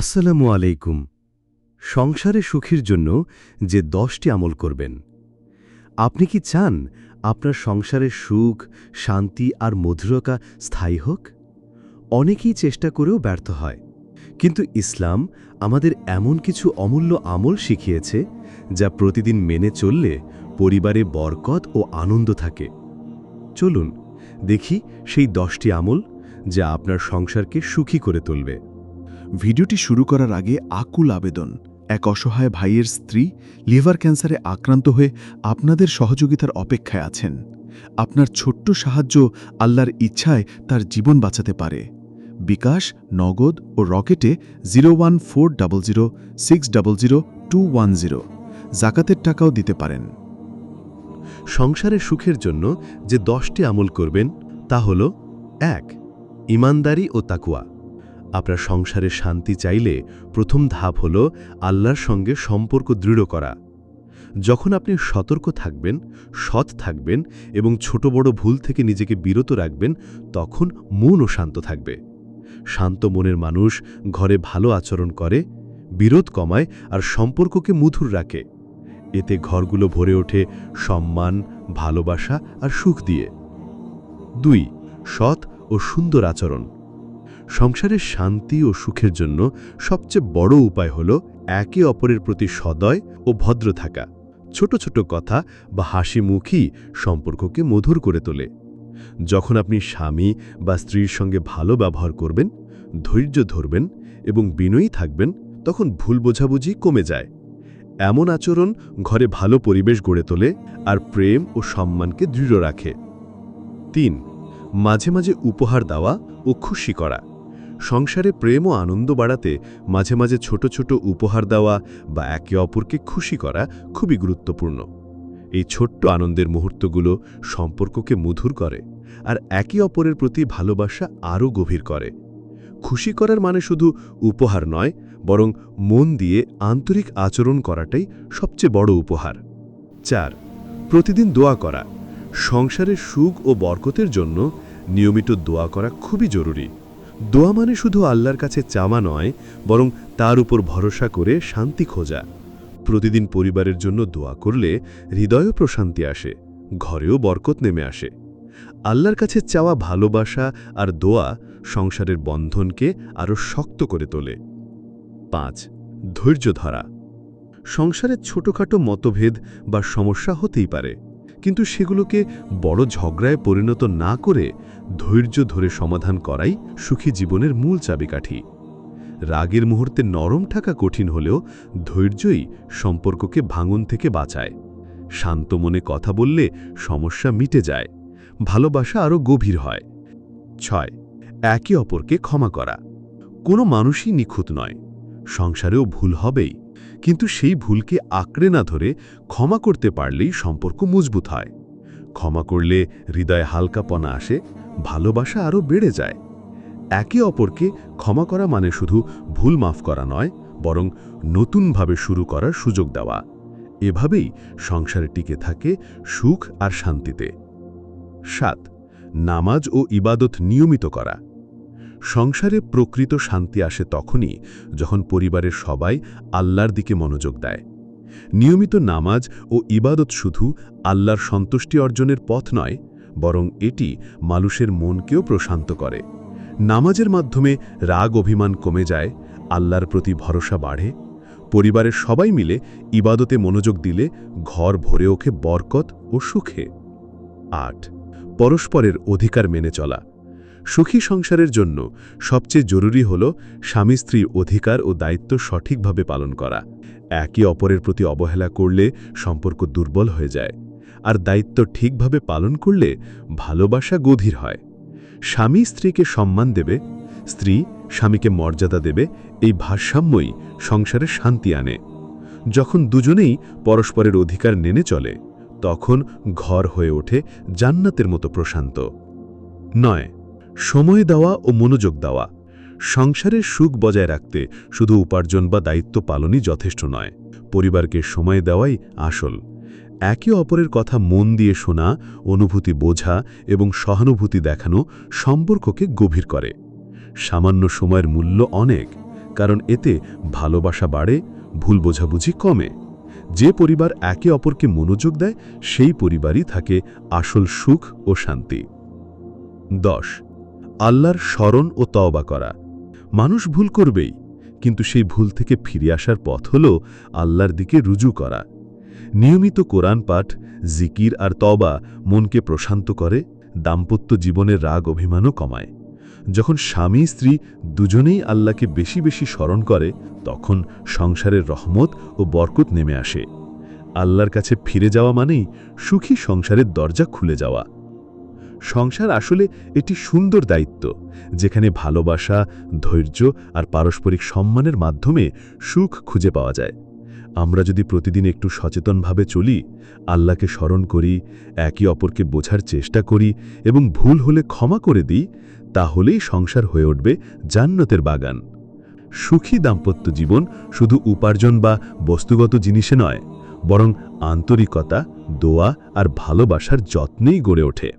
আসসালামু আলাইকুম। সংসারে সুখের জন্য যে দশটি আমল করবেন। আপনি কি চান আপনার সংসারে সুখ, শান্তি আর মধুরতা স্থায়ী হোক? অনেকেই চেষ্টা করেও ব্যর্থ হয়। কিন্তু ইসলাম আমাদের এমন কিছু অমূল্য আমল শিখিয়েছে যা প্রতিদিন মেনে চললে পরিবারে বরকত ও আনন্দ থাকে। চলুন দেখি সেই দশটি আমল যা আপনার সংসারকে সুখী করে তুলবে। ভিডিওটি শুরু করার আগে আকুল আবেদন। এক অসহায় ভাইয়ের স্ত্রী লিভার ক্যান্সারে আক্রান্ত হয়ে আপনাদের সহযোগিতার অপেক্ষায় আছেন। আপনার ছোট্ট সাহায্য আল্লাহর ইচ্ছায় তার জীবন বাঁচাতে পারে। বিকাশ, নগদ ও রকেটে zero one four double zero, six double zero, two one zero. জাকাতের টাকাও দিতে পারেন। সংসারের সুখের জন্য যে দশটি আমল করবেন তা হল, এক, ইমানদারি ও তাকুয়া। আপনার সংসারে শান্তি চাইলে প্রথম ধাপ হল আল্লাহর সঙ্গে সম্পর্ক দৃঢ় করা। যখন আপনি সতর্ক থাকবেন, সৎ থাকবেন এবং ছোট বড় ভুল থেকে নিজেকে বিরত রাখবেন, তখন মনও শান্ত থাকবে। শান্ত মনের মানুষ ঘরে ভালো আচরণ করে, বিরোধ কমায় আর সম্পর্ককে মধুর রাখে। এতে ঘরগুলো ভরে ওঠে সম্মান, ভালোবাসা আর সুখ দিয়ে। দুই, সৎ ও সুন্দর আচরণ। সংসারের শান্তি ও সুখের জন্য সবচেয়ে বড় উপায় হল একে অপরের প্রতি সদয় ও ভদ্র থাকা। ছোট ছোট কথা বা হাসি মুখই সম্পর্ককে মধুর করে তোলে। যখন আপনি স্বামী বা স্ত্রীর সঙ্গে ভালো ব্যবহার করবেন, ধৈর্য ধরবেন এবং বিনয়ী থাকবেন, তখন ভুল বোঝাবুঝি কমে যায়। এমন আচরণ ঘরে ভালো পরিবেশ গড়ে তোলে আর প্রেম ও সম্মানকে দৃঢ় রাখে। তিন, মাঝে মাঝে উপহার দেওয়া ও খুশি করা। সংসারে প্রেম ও আনন্দ বাড়াতে মাঝে মাঝে ছোট ছোট উপহার দেওয়া বা একে অপরকে খুশি করা খুবই গুরুত্বপূর্ণ। এই ছোট্ট আনন্দের মুহূর্তগুলো সম্পর্ককে মধুর করে আর একে অপরের প্রতি ভালোবাসা আরও গভীর করে। খুশি করার মানে শুধু উপহার নয়, বরং মন দিয়ে আন্তরিক আচরণ করাটাই সবচেয়ে বড় উপহার। চার, প্রতিদিন দোয়া করা। সংসারের সুখ ও বরকতের জন্য নিয়মিত দোয়া করা খুবই জরুরি। দোয়া মানে শুধু আল্লাহর কাছে চাওয়া নয়, বরং তার উপর ভরসা করে শান্তি খোঁজা। প্রতিদিন পরিবারের জন্য দোয়া করলে হৃদয়ও প্রশান্তি আসে, ঘরেও বরকত নেমে আসে। আল্লাহর কাছে চাওয়া ভালোবাসা আর দোয়া সংসারের বন্ধনকে আরও শক্ত করে তোলে। পাঁচ, ধৈর্য ধরা। সংসারের ছোটখাটো মতভেদ বা সমস্যা হতেই পারে। কিন্তু সেগুলোকে বড় ঝগড়ায় পরিণত না করে ধৈর্য ধরে সমাধান করাই সুখী জীবনের মূল চাবিকাঠি। রাগের মুহূর্তে নরম থাকা কঠিন হলেও ধৈর্যই সম্পর্ককে ভাঙন থেকে বাঁচায়। শান্ত মনে কথা বললে সমস্যা মিটে যায়, ভালোবাসা আরও গভীর হয়। ছয়, একে অপরকে ক্ষমা করা। কোনো মানুষই নিখুঁত নয়। সংসারেও ভুল হবেই। কিন্তু সেই ভুলকে আঁকড়ে না ধরে ক্ষমা করতে পারলেই সম্পর্ক মজবুত হয়। ক্ষমা করলে হৃদয়ে হালকাপনা আসে, ভালোবাসা আরও বেড়ে যায়। একে অপরকে ক্ষমা করা মানে শুধু ভুল মাফ করা নয়, বরং নতুনভাবে শুরু করার সুযোগ দেওয়া। এভাবেই সংসারে টিকে থাকে সুখ আর শান্তিতে। সাত, নামাজ ও ইবাদত নিয়মিত করা। সংসারে প্রকৃত শান্তি আসে তখনই যখন পরিবারের সবাই আল্লাহর দিকে মনোযোগ দেয়। নিয়মিত নামাজ ও ইবাদত শুধু আল্লাহর সন্তুষ্টি অর্জনের পথ নয়, বরং এটি মানুষের মনকেও প্রশান্ত করে। নামাজের মাধ্যমে রাগ অভিমান কমে যায়, আল্লাহর প্রতি ভরসা বাড়ে। পরিবারের সবাই মিলে ইবাদতে মনোযোগ দিলে ঘর ভরে ওঠে বরকত ও সুখে। আট, পরস্পরের অধিকার মেনে চলা। সুখী সংসারের জন্য সবচেয়ে জরুরি হল স্বামী স্ত্রীর অধিকার ও দায়িত্ব সঠিকভাবে পালন করা। একে অপরের প্রতি অবহেলা করলে সম্পর্ক দুর্বল হয়ে যায়। আর দায়িত্ব ঠিকভাবে পালন করলে ভালোবাসা গভীর হয়। স্বামী স্ত্রীকে সম্মান দেবে, স্ত্রী স্বামীকে মর্যাদা দেবে, এই ভারসাম্যই সংসারে শান্তি আনে। যখন দুজনেই পরস্পরের অধিকার নেনে চলে, তখন ঘর হয়ে ওঠে জান্নাতের মতো প্রশান্ত। নয় সময় দেওয়া ও মনোযোগ দেওয়া। সংসারের সুখ বজায় রাখতে শুধু উপার্জন বা দায়িত্ব পালনই যথেষ্ট নয়। পরিবারকে সময় দেওয়াই আসল। একে অপরের কথা মন দিয়ে শোনা, অনুভূতি বোঝা এবং সহানুভূতি দেখানো সম্পর্ককে গভীর করে। সামান্য সময়ের মূল্য অনেক, কারণ এতে ভালোবাসা বাড়ে, ভুল বোঝাবুঝি কমে। যে পরিবার একে অপরকে মনোযোগ দেয়, সেই পরিবারই থাকে আসল সুখ ও শান্তি। দশ আল্লাহর স্মরণ ও তওবা করা। মানুষ ভুল করবেই, কিন্তু সেই ভুল থেকে ফিরে আসার পথ হল আল্লাহর দিকে রুজু করা। নিয়মিত কোরআন পাঠ, জিকির আর তবা মনকে প্রশান্ত করে, দাম্পত্য জীবনের রাগ অভিমানও কমায়। যখন স্বামী, স্ত্রী দুজনেই আল্লাহকে বেশি বেশি স্মরণ করে, তখন সংসারের রহমত ও বরকত নেমে আসে। আল্লাহর কাছে ফিরে যাওয়া মানেই সুখী সংসারের দরজা খুলে যাওয়া। সংসার আসলে একটি সুন্দর দায়িত্ব, যেখানে ভালোবাসা, ধৈর্য আর পারস্পরিক সম্মানের মাধ্যমে সুখ খুঁজে পাওয়া যায়। আমরা যদি প্রতিদিন একটু সচেতনভাবে চলি, আল্লাহকে স্মরণ করি, একে অপরকে বোঝার চেষ্টা করি এবং ভুল হলে ক্ষমা করে দিই, তাহলেই সংসার হয়ে উঠবে জান্নতের বাগান। সুখী দাম্পত্য জীবন শুধু উপার্জন বা বস্তুগত জিনিসে নয়, বরং আন্তরিকতা, দোয়া আর ভালোবাসার যত্নেই গড়ে ওঠে।